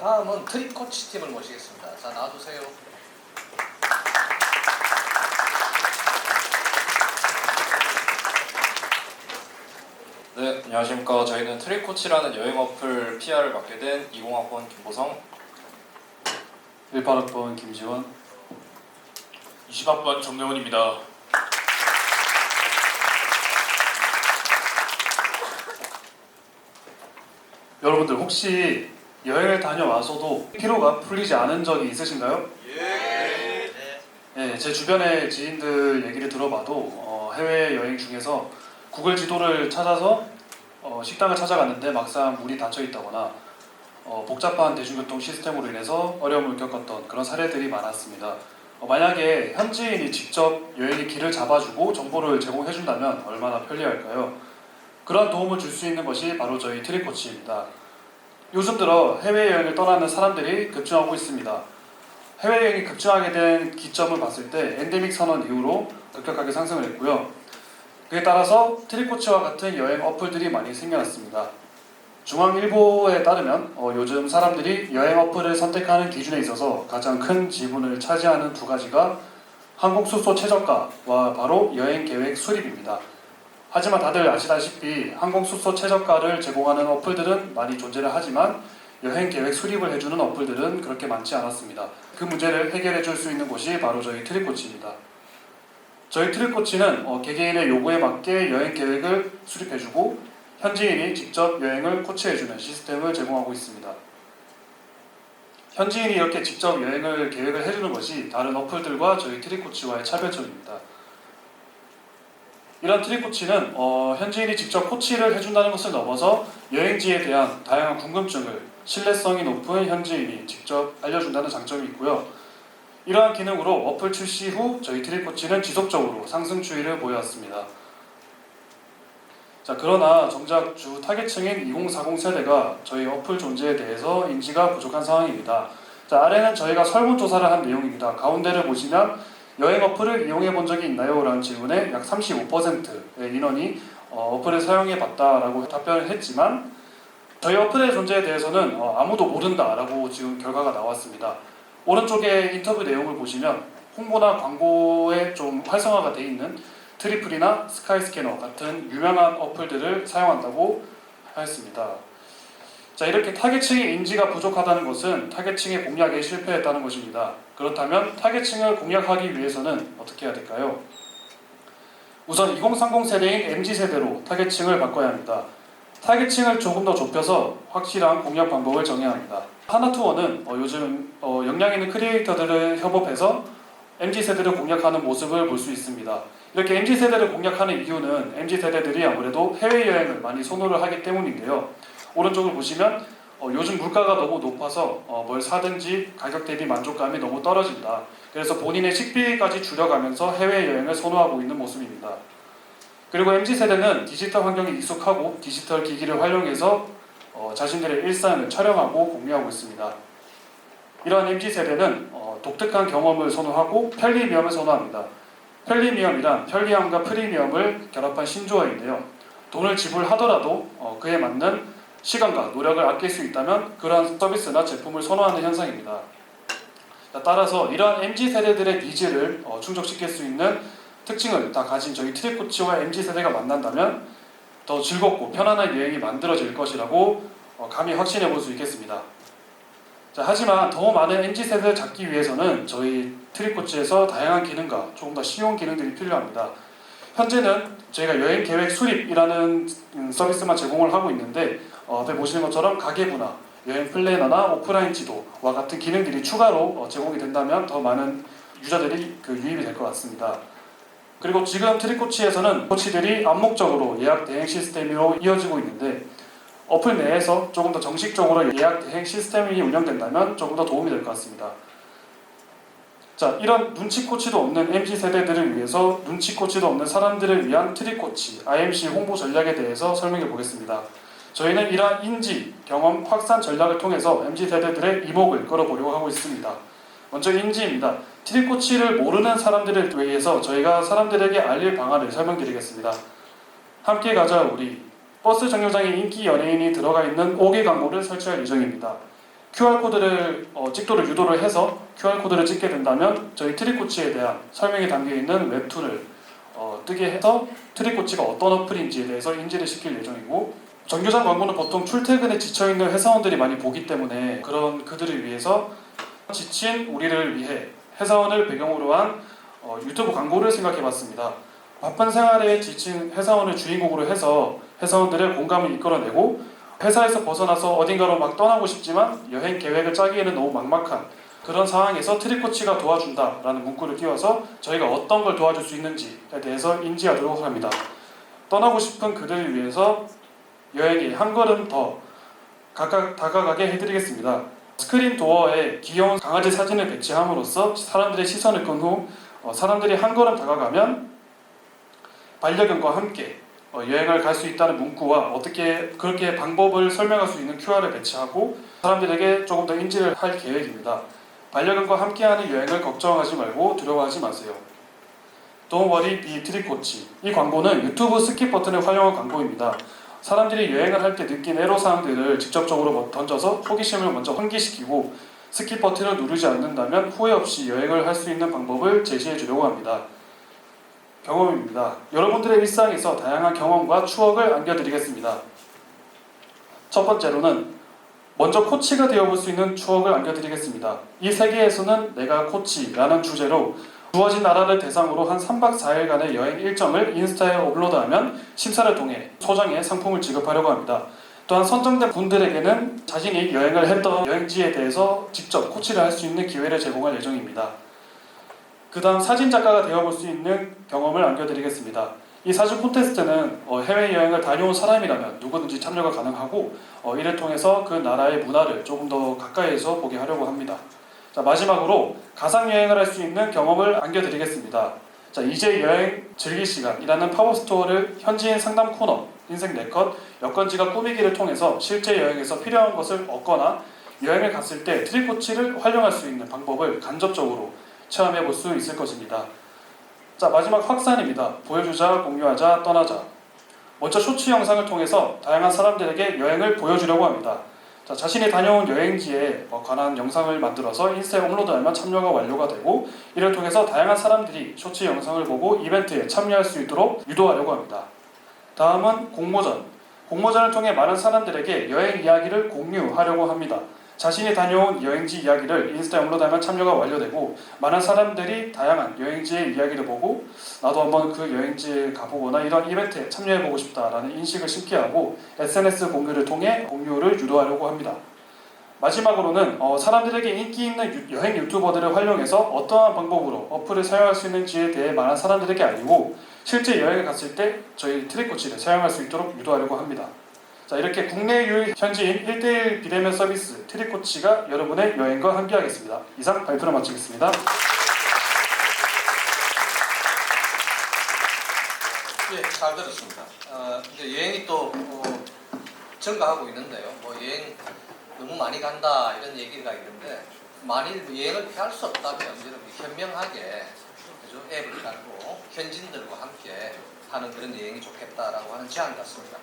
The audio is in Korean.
다음은 트립 코치 팀을 모시겠습니다. 자, 나와주세요. 네, 안녕하십니까. 저희는 트립코치라는 여행 어플 PR을 맡게 된 20학번 김보성. 18학번 김지원 20학번 정명훈입니다. 여러분들 혹시 여행을 다녀와서도 피로가 풀리지 않은 적이 있으신가요? 예. 네, 제 주변의 지인들 얘기를 들어봐도 어, 해외 여행 중에서 구글 지도를 찾아서 어, 식당을 찾아갔는데 막상 문이 닫혀 있다거나 어, 복잡한 대중교통 시스템으로 인해서 어려움을 겪었던 그런 사례들이 많았습니다. 어, 만약에 현지인이 직접 여행의 길을 잡아주고 정보를 제공해준다면 얼마나 편리할까요? 그런 도움을 줄 수 있는 것이 바로 저희 트립 코치입니다. 요즘 들어 해외여행을 떠나는 사람들이 급증하고 있습니다. 해외여행이 급증하게 된 기점을 봤을 때 엔데믹 선언 이후로 급격하게 상승을 했고요. 그에 따라서 트립 코치와 같은 여행 어플들이 많이 생겨났습니다. 중앙일보에 따르면 어, 요즘 사람들이 여행 어플을 선택하는 기준에 있어서 가장 큰 지분을 차지하는 두 가지가 항공 숙소 최저가와 바로 여행 계획 수립입니다. 하지만 다들 아시다시피 항공 숙소 최저가를 제공하는 어플들은 많이 존재를 하지만 여행 계획 수립을 해주는 어플들은 그렇게 많지 않았습니다. 그 문제를 해결해 줄 수 있는 곳이 바로 저희 트립코치입니다. 저희 트립코치는 어, 개개인의 요구에 맞게 여행 계획을 수립해주고 현지인이 직접 여행을 코치해주는 시스템을 제공하고 있습니다. 현지인이 이렇게 직접 여행을 계획을 해주는 것이 다른 어플들과 저희 트립코치와의 차별점입니다. 이런 트립 코치는 어, 현지인이 직접 코치를 해준다는 것을 넘어서 여행지에 대한 다양한 궁금증을 신뢰성이 높은 현지인이 직접 알려준다는 장점이 있고요. 이러한 기능으로 어플 출시 후 저희 트립 코치는 지속적으로 상승 추이를 보여왔습니다. 자 그러나 정작 주 타겟층인 2040 세대가 저희 어플 존재에 대해서 인지가 부족한 상황입니다. 자 아래는 저희가 설문조사를 한 내용입니다. 가운데를 보시면 여행 어플을 이용해 본 적이 있나요? 라는 질문에 약 35%의 인원이 어, 어플을 사용해 봤다라고 답변을 했지만 저희 어플의 존재에 대해서는 어, 아무도 모른다라고 지금 결과가 나왔습니다. 오른쪽에 인터뷰 내용을 보시면 홍보나 광고에 좀 활성화가 돼 있는 트리플이나 스카이스캐너 같은 유명한 어플들을 사용한다고 하였습니다. 자 이렇게 타겟층의 인지가 부족하다는 것은 타겟층의 공략에 실패했다는 것입니다. 그렇다면 타겟층을 공략하기 위해서는 어떻게 해야 될까요? 우선 2030 세대인 MZ 세대로 타겟층을 바꿔야 합니다. 타겟층을 조금 더 좁혀서 확실한 공략 방법을 정해야 합니다. 하나투어는 어, 요즘 어, 역량 있는 크리에이터들을 협업해서 MZ 세대를 공략하는 모습을 볼 수 있습니다. 이렇게 MZ 세대를 공략하는 이유는 MZ 세대들이 아무래도 해외 여행을 많이 선호를 하기 때문인데요. 오른쪽을 보시면 어, 요즘 물가가 너무 높아서 어, 뭘 사든지 가격 대비 만족감이 너무 떨어진다. 그래서 본인의 식비까지 줄여가면서 해외 여행을 선호하고 있는 모습입니다. 그리고 MZ 세대는 디지털 환경에 익숙하고 디지털 기기를 활용해서 어, 자신들의 일상을 촬영하고 공유하고 있습니다. 이러한 MZ 세대는 어, 독특한 경험을 선호하고 편리미엄을 선호합니다. 편리미엄이란 편리함과 프리미엄을 결합한 신조어인데요. 돈을 지불하더라도 어, 그에 맞는 시간과 노력을 아낄 수 있다면 그러한 서비스나 제품을 선호하는 현상입니다. 자, 따라서 이러한 MZ 세대들의 니즈를 어, 충족시킬 수 있는 특징을 다 가진 저희 트랙코치와 MZ 세대가 만난다면 더 즐겁고 편안한 여행이 만들어질 것이라고 어, 감히 확신해 볼 수 있겠습니다. 자, 하지만 더 많은 MZ 세대를 잡기 위해서는 저희 트립코치에서 다양한 기능과 조금 더 쉬운 기능들이 필요합니다. 현재는 저희가 여행 계획 수립이라는 음, 서비스만 제공을 하고 있는데 어, 앞에 보시는 것처럼 가계부나 여행 플래너나 오프라인 지도와 같은 기능들이 추가로 어, 제공이 된다면 더 많은 유저들이 그 유입이 될 것 같습니다. 그리고 지금 트립코치에서는 코치들이 암묵적으로 예약 대행 시스템으로 이어지고 있는데 어플 내에서 조금 더 정식적으로 예약 대행 시스템이 운영된다면 조금 더 도움이 될 것 같습니다. 자, 이런 눈치 코치도 없는 MZ 세대들을 위해서 눈치 코치도 없는 사람들을 위한 트릭 코치 IMC 홍보 전략에 대해서 설명해 보겠습니다. 저희는 이러한 인지, 경험, 확산 전략을 통해서 MZ 세대들의 이목을 끌어보려고 하고 있습니다. 먼저 인지입니다. 트릭 코치를 모르는 사람들을 위해서 저희가 사람들에게 알릴 방안을 설명드리겠습니다. 함께 가자 우리 버스 정류장에 인기 연예인이 들어가 있는 5개 광고를 설치할 예정입니다. QR 코드를 어, 찍도록 유도를 해서 QR 코드를 찍게 된다면 저희 트리코치에 대한 설명이 담겨 있는 웹툰을 어, 뜨게 해서 트리코치가 어떤 어플인지에 대해서 인지를 시킬 예정이고 정규장 광고는 보통 출퇴근에 지쳐 있는 회사원들이 많이 보기 때문에 그런 그들을 위해서 지친 우리를 위해 회사원을 배경으로 한 어, 유튜브 광고를 생각해봤습니다. 바쁜 생활에 지친 회사원을 주인공으로 해서 회사원들의 공감을 이끌어내고 회사에서 벗어나서 어딘가로 막 떠나고 싶지만 여행 계획을 짜기에는 너무 막막한 그런 상황에서 트리코치가 도와준다라는 문구를 띄워서 저희가 어떤 걸 도와줄 수 있는지에 대해서 인지하도록 합니다. 떠나고 싶은 그들을 위해서 여행이 한 걸음 더 가까, 다가가게 해드리겠습니다. 스크린 도어에 귀여운 강아지 사진을 배치함으로써 사람들의 시선을 끈후 어, 사람들이 한 걸음 다가가면 반려견과 함께 어, 여행을 갈 수 있다는 문구와 어떻게 그렇게 방법을 설명할 수 있는 QR을 배치하고 사람들에게 조금 더 인지를 할 계획입니다. 반려견과 함께하는 여행을 걱정하지 말고 두려워하지 마세요. Don't worry, be 트리코치. 이 광고는 유튜브 스킵 버튼을 활용한 광고입니다. 사람들이 여행을 할 때 느낀 애로사항들을 직접적으로 뭐 던져서 호기심을 먼저 환기시키고 스킵 버튼을 누르지 않는다면 후회 없이 여행을 할 수 있는 방법을 제시해 주려고 합니다. 경험입니다. 여러분들의 일상에서 다양한 경험과 추억을 안겨드리겠습니다. 첫 번째로는 먼저 코치가 되어볼 수 있는 추억을 안겨드리겠습니다. 이 세계에서는 내가 코치라는 주제로 주어진 나라를 대상으로 한 3박 4일간의 여행 일정을 인스타에 업로드하면 심사를 통해 소정의 상품을 지급하려고 합니다. 또한 선정된 분들에게는 자신이 여행을 했던 여행지에 대해서 직접 코치를 할 수 있는 기회를 제공할 예정입니다. 그 다음 사진 작가가 되어볼 수 있는 경험을 안겨드리겠습니다. 이 사진 콘테스트는 어, 해외여행을 다녀온 사람이라면 누구든지 참여가 가능하고 어, 이를 통해서 그 나라의 문화를 조금 더 가까이에서 보게 하려고 합니다. 자 마지막으로 가상 여행을 할 수 있는 경험을 안겨드리겠습니다. 자 이제 여행 즐길 시간이라는 팝업 스토어를 현지인 상담 코너 인생 네컷 여건지가 꾸미기를 통해서 실제 여행에서 필요한 것을 얻거나 여행을 갔을 때 트리코치를 활용할 수 있는 방법을 간접적으로 체험해 볼 수 있을 것입니다. 자 마지막 확산입니다. 보여주자, 공유하자, 떠나자. 먼저 쇼츠 영상을 통해서 다양한 사람들에게 여행을 보여주려고 합니다. 자, 자신이 다녀온 여행지에 뭐 관한 영상을 만들어서 인스타에 업로드하면 참여가 완료가 되고 이를 통해서 다양한 사람들이 쇼츠 영상을 보고 이벤트에 참여할 수 있도록 유도하려고 합니다. 다음은 공모전. 공모전을 통해 많은 사람들에게 여행 이야기를 공유하려고 합니다. 자신이 다녀온 여행지 이야기를 인스타에 업로드하면 참여가 완료되고 많은 사람들이 다양한 여행지의 이야기를 보고 나도 한번 그 여행지에 가보거나 이런 이벤트에 참여해보고 싶다라는 인식을 심게 하고 SNS 공유를 통해 공유를 유도하려고 합니다. 마지막으로는 어, 사람들에게 인기 있는 유- 여행 유튜버들을 활용해서 어떠한 방법으로 어플을 사용할 수 있는지에 대해 많은 사람들에게 알리고 실제 여행을 갔을 때 저희 트랙코치를 사용할 수 있도록 유도하려고 합니다. 자 이렇게 국내 유일 현지인 1대1 비대면 서비스 트리코치가 여러분의 여행과 함께하겠습니다. 이상 발표를 마치겠습니다. 예, 잘 들었습니다. 어, 이제 여행이 또 어, 증가하고 있는데요. 뭐 여행 너무 많이 간다 이런 얘기가 있는데 만일 여행을 피할 수 없다면 여러분 현명하게? 앱을 깔고 현지인들과 함께 하는 그런 여행이 좋겠다라고 하는 제안 같습니다.